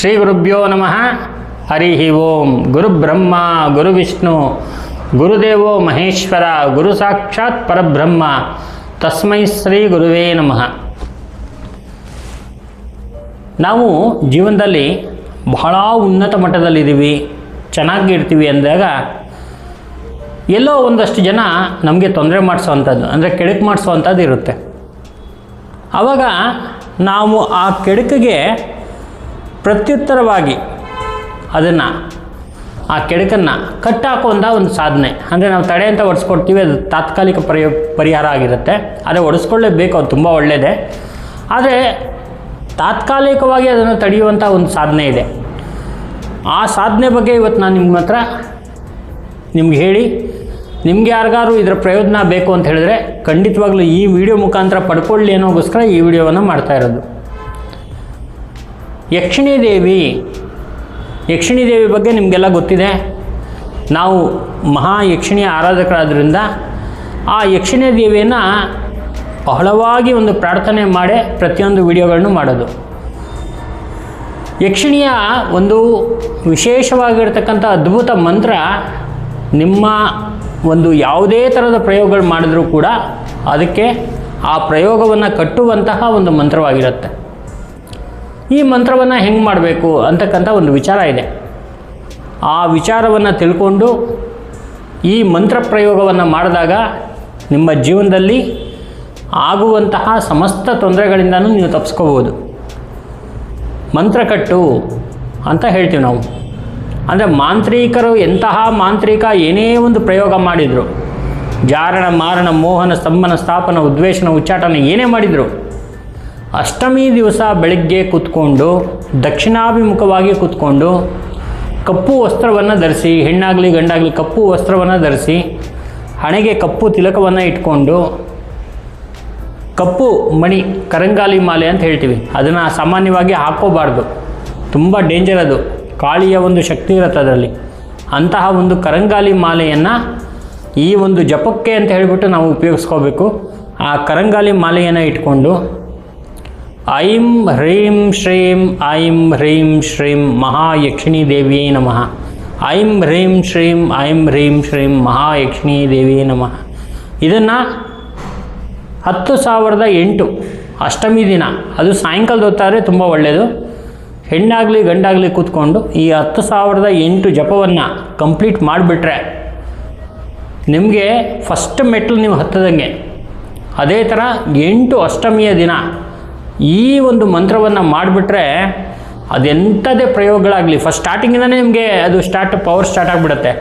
ಶ್ರೀ ಗುರುಭ್ಯೋ ನಮಃ. ಹರಿ ಓಂ. ಗುರುಬ್ರಹ್ಮ ಗುರುವಿಷ್ಣು ಗುರುದೇವೋ ಮಹೇಶ್ವರ, ಗುರು ಸಾಕ್ಷಾತ್ ಪರಬ್ರಹ್ಮ. ತಸ್ಮೈ ಶ್ರೀ ಗುರುವೇ ನಮಃ. ನಾವು ಜೀವನದಲ್ಲಿ ಬಹಳ ಉನ್ನತ ಮಟ್ಟದಲ್ಲಿದ್ದೀವಿ ಚೆನ್ನಾಗಿರ್ತೀವಿ ಅಂದಾಗ ಎಲ್ಲೋ ಒಂದಷ್ಟು ಜನ ನಮಗೆ ತೊಂದರೆ ಮಾಡಿಸೋವಂಥದ್ದು, ಅಂದರೆ ಕೆಡುಕು ಮಾಡಿಸೋವಂಥದ್ದು ಇರುತ್ತೆ. ಆವಾಗ ನಾವು ಆ ಕೆಡುಕಿಗೆ ಪ್ರತ್ಯುತ್ತರವಾಗಿ ಅದನ್ನು, ಆ ಕೆಡಕನ್ನು ಕಟ್ಟಾಕುವಂಥ ಒಂದು ಸಾಧನೆ. ಅಂದರೆ ನಾವು ತಡೆ ಅಂತ ಒಡಿಸ್ಕೊಡ್ತೀವಿ, ಅದು ತಾತ್ಕಾಲಿಕ ಪರಿ ಪರಿಹಾರ ಆಗಿರುತ್ತೆ. ಆದರೆ ಒಡಿಸ್ಕೊಳ್ಳೇಬೇಕು, ಅದು ತುಂಬ ಒಳ್ಳೆಯದೇ ಆದರೆ ತಾತ್ಕಾಲಿಕವಾಗಿ ಅದನ್ನು ತಡೆಯುವಂಥ ಒಂದು ಸಾಧನೆ ಇದೆ. ಆ ಸಾಧನೆ ಬಗ್ಗೆ ಇವತ್ತು ನಾನು ನಿಮ್ಮ ಹತ್ರ ನಿಮ್ಗೆ ಹೇಳಿ, ನಿಮ್ಗೆ ಯಾರಿಗಾರು ಇದರ ಪ್ರಯೋಜನ ಬೇಕು ಅಂತ ಹೇಳಿದ್ರೆ ಖಂಡಿತವಾಗ್ಲೂ ಈ ವಿಡಿಯೋ ಮುಖಾಂತರ ಪಡ್ಕೊಳ್ಳಿ ಅನ್ನೋಗೋಸ್ಕರ ಈ ವಿಡಿಯೋವನ್ನು ಮಾಡ್ತಾ ಇರೋದು. ಯಕ್ಷಿಣಿ ದೇವಿ ಯಕ್ಷಿಣಿ ದೇವಿ ಬಗ್ಗೆ ನಿಮಗೆಲ್ಲ ಗೊತ್ತಿದೆ. ನಾವು ಮಹಾ ಯಕ್ಷಿಣಿಯ ಆರಾಧಕರಾದ್ದರಿಂದ ಆ ಯಕ್ಷಿಣಿ ದೇವಿಯನ್ನು ಬಹಳವಾಗಿ ಒಂದು ಪ್ರಾರ್ಥನೆ ಮಾಡಿ ಪ್ರತಿಯೊಂದು ವಿಡಿಯೋಗಳನ್ನು ಮಾಡೋದು. ಯಕ್ಷಿಣಿಯ ಒಂದು ವಿಶೇಷವಾಗಿರ್ತಕ್ಕಂಥ ಅದ್ಭುತ ಮಂತ್ರ ನಿಮ್ಮ ಒಂದು ಯಾವುದೇ ಥರದ ಪ್ರಯೋಗಗಳು ಮಾಡಿದರೂ ಕೂಡ ಅದಕ್ಕೆ ಆ ಪ್ರಯೋಗವನ್ನು ಕಟ್ಟುವಂತಹ ಒಂದು ಮಂತ್ರವಾಗಿರುತ್ತೆ. ಈ ಮಂತ್ರವನ್ನು ಹೆಂಗೆ ಮಾಡಬೇಕು ಅಂತಕ್ಕಂಥ ಒಂದು ವಿಚಾರ ಇದೆ. ಆ ವಿಚಾರವನ್ನು ತಿಳ್ಕೊಂಡು ಈ ಮಂತ್ರ ಪ್ರಯೋಗವನ್ನು ಮಾಡಿದಾಗ ನಿಮ್ಮ ಜೀವನದಲ್ಲಿ ಆಗುವಂತಹ ಸಮಸ್ತ ತೊಂದರೆಗಳಿಂದನೂ ನೀವು ತಪ್ಪಿಸ್ಕೋಬೋದು ಮಂತ್ರಕಟ್ಟು ಅಂತ ಹೇಳ್ತೀವಿ ನಾವು. ಅಂದರೆ ಮಾಂತ್ರಿಕರು ಎಂತಹ ಮಾಂತ್ರಿಕ ಏನೇ ಒಂದು ಪ್ರಯೋಗ ಮಾಡಿದರು, ಜಾರಣ ಮಾರಣ ಮೋಹನ ಸ್ತಂಭನ ಸ್ಥಾಪನ ಉದ್ವೇಷಣ ಉಚ್ಚಾಟನ ಏನೇ ಮಾಡಿದರು ಅಷ್ಟಮಿ ದಿವಸ ಬೆಳಗ್ಗೆ ಕೂತ್ಕೊಂಡು, ದಕ್ಷಿಣಾಭಿಮುಖವಾಗಿ ಕೂತ್ಕೊಂಡು, ಕಪ್ಪು ವಸ್ತ್ರವನ್ನು ಧರಿಸಿ, ಹೆಣ್ಣಾಗಲಿ ಗಂಡಾಗಲಿ ಕಪ್ಪು ವಸ್ತ್ರವನ್ನು ಧರಿಸಿ, ಹಣೆಗೆ ಕಪ್ಪು ತಿಲಕವನ್ನು ಇಟ್ಕೊಂಡು, ಕಪ್ಪು ಮಣಿ ಕರಂಗಾಲಿ ಮಾಲೆ ಅಂತ ಹೇಳ್ತೀವಿ. ಅದನ್ನು ಸಾಮಾನ್ಯವಾಗಿ ಹಾಕ್ಕೋಬಾರ್ದು ತುಂಬ ಡೇಂಜರ್ ಅದು. ಕಾಳಿಯ ಒಂದು ಶಕ್ತಿ ಇರುತ್ತೆ ಅದರಲ್ಲಿ. ಅಂತಹ ಒಂದು ಕರಂಗಾಲಿ ಮಾಲೆಯನ್ನು ಈ ಒಂದು ಜಪಕ್ಕೆ ಅಂತ ಹೇಳಿಬಿಟ್ಟು ನಾವು ಉಪಯೋಗಿಸ್ಕೋಬೇಕು. ಆ ಕರಂಗಾಲಿ ಮಾಲೆಯನ್ನು ಇಟ್ಕೊಂಡು ಐಂ ಹ್ರೀಂ ಶ್ರೀಂ ಐಂ ಹ್ರೀಂ ಶ್ರೀಂ ಮಹಾಯಕ್ಷಿಣಿ ದೇವಿಯೇ ನಮಃ ಐಂ ಹ್ರೀಂ ಶ್ರೀಂ ಐಂ ಹ್ರೀಂ ಶ್ರೀಂ ಮಹಾಯಕ್ಷಿಣಿ ದೇವಿಯೇ ನಮಃ ಇದನ್ನು ಹತ್ತು ಸಾವಿರದ ಎಂಟು, ಅಷ್ಟಮಿ ದಿನ, ಅದು ಸಾಯಂಕಾಲದ ಹೊತ್ತಾದರೆ ತುಂಬ ಒಳ್ಳೆಯದು ಹೆಣ್ಣಾಗಲಿ ಗಂಡಾಗಲಿ ಕೂತ್ಕೊಂಡು ಈ ಹತ್ತು ಸಾವಿರದ ಎಂಟು ಜಪವನ್ನು ಕಂಪ್ಲೀಟ್ ಮಾಡಿಬಿಟ್ರೆ ನಿಮಗೆ ಫಸ್ಟ್ ಮೆಟ್ಲು ನೀವು ಹತ್ತದಂಗೆ. ಅದೇ ಥರ ಎಂಟು ಅಷ್ಟಮಿಯ ದಿನ ಈ ಒಂದು ಮಂತ್ರವನ್ನು ಮಾಡಿಬಿಟ್ರೆ ಅದೆಂಥದೇ ಪ್ರಯೋಗಗಳಾಗಲಿ. ಫಸ್ಟ್ ಸ್ಟಾರ್ಟಿಂಗಿಂದನೇ ನಿಮಗೆ ಅದು ಸ್ಟಾರ್ಟ್ ಪವರ್ ಸ್ಟಾರ್ಟ್ ಆಗಿಬಿಡುತ್ತೆ.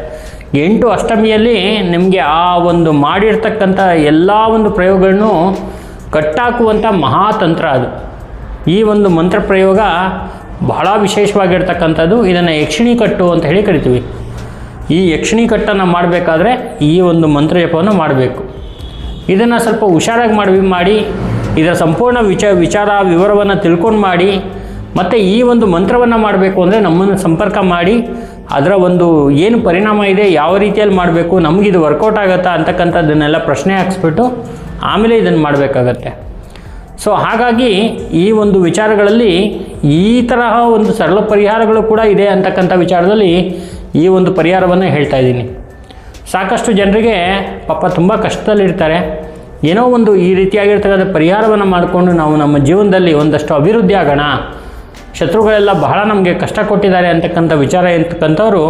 ಎಂಟು ಅಷ್ಟಮಿಯಲ್ಲಿ ನಿಮಗೆ ಆ ಒಂದು ಮಾಡಿರ್ತಕ್ಕಂಥ ಎಲ್ಲ ಒಂದು ಪ್ರಯೋಗಗಳನ್ನು ಕಟ್ಟಾಕುವಂಥ ಮಹಾತಂತ್ರ ಅದು. ಈ ಒಂದು ಮಂತ್ರ ಪ್ರಯೋಗ ಬಹಳ ವಿಶೇಷವಾಗಿರ್ತಕ್ಕಂಥದ್ದು. ಇದನ್ನು ಯಕ್ಷಿಣಿ ಕಟ್ಟು ಅಂತ ಹೇಳಿ ಕರಿತೀವಿ. ಈ ಯಕ್ಷಿಣಿ ಕಟ್ಟನ್ನು ಮಾಡಬೇಕಾದ್ರೆ ಈ ಒಂದು ಮಂತ್ರ ಜಪವನ್ನು ಮಾಡಬೇಕು. ಇದನ್ನು ಸ್ವಲ್ಪ ಹುಷಾರಾಗಿ ಮಾಡಿ ಮಾಡಿ ಇದರ ಸಂಪೂರ್ಣ ವಿಚ, ವಿಚಾರ, ವಿವರವನ್ನು ತಿಳ್ಕೊಂಡು ಮಾಡಿ, ಮತ್ತು ಈ ಒಂದು ಮಂತ್ರವನ್ನು ಮಾಡಬೇಕು ಅಂದರೆ ನಮ್ಮನ್ನು ಸಂಪರ್ಕ ಮಾಡಿ, ಅದರ ಒಂದು ಏನು ಪರಿಣಾಮ ಇದೆ, ಯಾವ ರೀತಿಯಲ್ಲಿ ಮಾಡಬೇಕು ನಮಗಿದು ವರ್ಕೌಟ್ ಆಗುತ್ತಾ ಅಂತಕ್ಕಂಥದ್ದನ್ನೆಲ್ಲ ಪ್ರಶ್ನೆ ಹಾಕ್ಸ್ಬಿಟ್ಟು ಆಮೇಲೆ ಇದನ್ನು ಮಾಡಬೇಕಾಗತ್ತೆ. ಸೊ ಹಾಗಾಗಿ ಈ ಒಂದು ವಿಚಾರಗಳಲ್ಲಿ ಈ ತರಹ ಒಂದು ಸರಳ ಪರಿಹಾರಗಳು ಕೂಡ ಇದೆ ಅಂತಕ್ಕಂಥ ವಿಚಾರದಲ್ಲಿ ಈ ಒಂದು ಪರಿಹಾರವನ್ನು ಹೇಳ್ತಾ ಇದ್ದೀನಿ. ಸಾಕಷ್ಟು ಜನರಿಗೆ ಪಾಪ ತುಂಬ ಕಷ್ಟದಲ್ಲಿರ್ತಾರೆ. ಏನೋ ಒಂದು ಈ ರೀತಿಯಾಗಿರ್ತಕ್ಕಂಥ ಪರಿಹಾರವನ್ನು ಮಾಡಿಕೊಂಡು ನಾವು ನಮ್ಮ ಜೀವನದಲ್ಲಿ ಒಂದಷ್ಟು ಅಭಿವೃದ್ಧಿ ಆಗೋಣ. ಶತ್ರುಗಳೆಲ್ಲ ಬಹಳ ನಮಗೆ ಕಷ್ಟ ಕೊಟ್ಟಿದ್ದಾರೆ ಅಂತಕ್ಕಂಥ ವಿಚಾರ ಅಂತಕ್ಕಂಥವ್ರು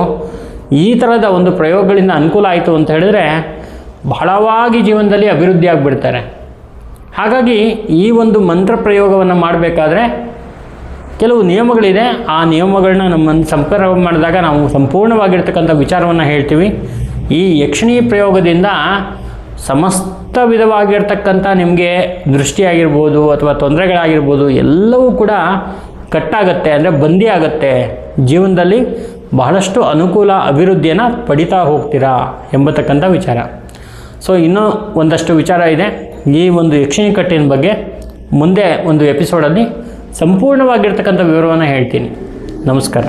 ಈ ಥರದ ಒಂದು ಪ್ರಯೋಗಗಳಿಂದ ಅನುಕೂಲ ಆಯಿತು ಅಂತ ಹೇಳಿದ್ರೆ ಬಹಳವಾಗಿ ಜೀವನದಲ್ಲಿ ಅಭಿವೃದ್ಧಿ ಆಗಿಬಿಡ್ತಾರೆ. ಹಾಗಾಗಿ ಈ ಒಂದು ಮಂತ್ರ ಪ್ರಯೋಗವನ್ನು ಮಾಡಬೇಕಾದ್ರೆ ಕೆಲವು ನಿಯಮಗಳಿದೆ. ಆ ನಿಯಮಗಳನ್ನ ನಮ್ಮನ್ನು ಸಂಪರ್ಕ ಮಾಡಿದಾಗ ನಾವು ಸಂಪೂರ್ಣವಾಗಿರ್ತಕ್ಕಂಥ ವಿಚಾರವನ್ನು ಹೇಳ್ತೀವಿ. ಈ ಯಕ್ಷಿಣಿ ಪ್ರಯೋಗದಿಂದ ಸಮಸ್ತ ವಿಧವಾಗಿರ್ತಕ್ಕಂಥ ನಿಮಗೆ ದೃಷ್ಟಿಯಾಗಿರ್ಬೋದು ಅಥವಾ ತೊಂದರೆಗಳಾಗಿರ್ಬೋದು ಎಲ್ಲವೂ ಕೂಡ ಕಟ್ಟಾಗತ್ತೆ ಅಂದರೆ ಬಂದಿ ಆಗತ್ತೆ. ಜೀವನದಲ್ಲಿ ಬಹಳಷ್ಟು ಅನುಕೂಲ ಅಭಿವೃದ್ಧಿಯನ್ನು ಪಡಿತಾ ಹೋಗ್ತೀರಾ ಎಂಬತಕ್ಕಂಥ ವಿಚಾರ. ಸೊ ಇನ್ನೂ ಒಂದಷ್ಟು ವಿಚಾರ ಇದೆ. ಈ ಒಂದು ಯಕ್ಷಿಣಿ ಕಟ್ಟಿನ ಬಗ್ಗೆ ಮುಂದೆ ಒಂದು ಎಪಿಸೋಡಲ್ಲಿ ಸಂಪೂರ್ಣವಾಗಿರ್ತಕ್ಕಂಥ ವಿವರವನ್ನು ಹೇಳ್ತೀನಿ. ನಮಸ್ಕಾರ.